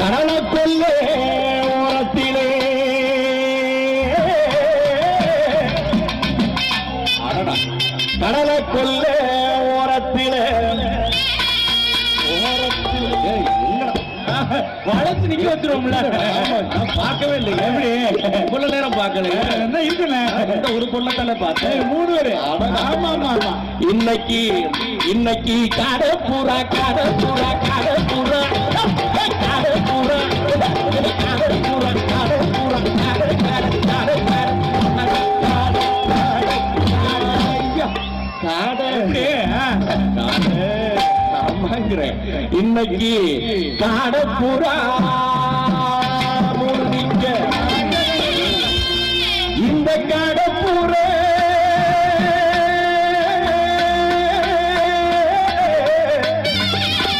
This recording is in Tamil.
கடலுக்குள்ளே ஓரத்திலே. அடடா. கடலுக்குள்ளே ஓரத்திலே? வளர்த்து நிக்க வச்சிருவோம்ல. நான் பார்க்கவே இல்லை எப்படி? இவ்வளவு நேரம் பார்க்கல என்ன இருக்குண்ணே ஒரு பொண்ணத்தால பார்த்தேன். மூணு பேரு. ஆமா ஆமா ஆமா. இன்னைக்கு இன்னைக்கு கடப்புறா கடப்புறா கடப்புறா கடப்புறா கடப்புறா கடப்புறா இன்னைக்கு காடப்புறா முடிக்க இந்த கடப்புறா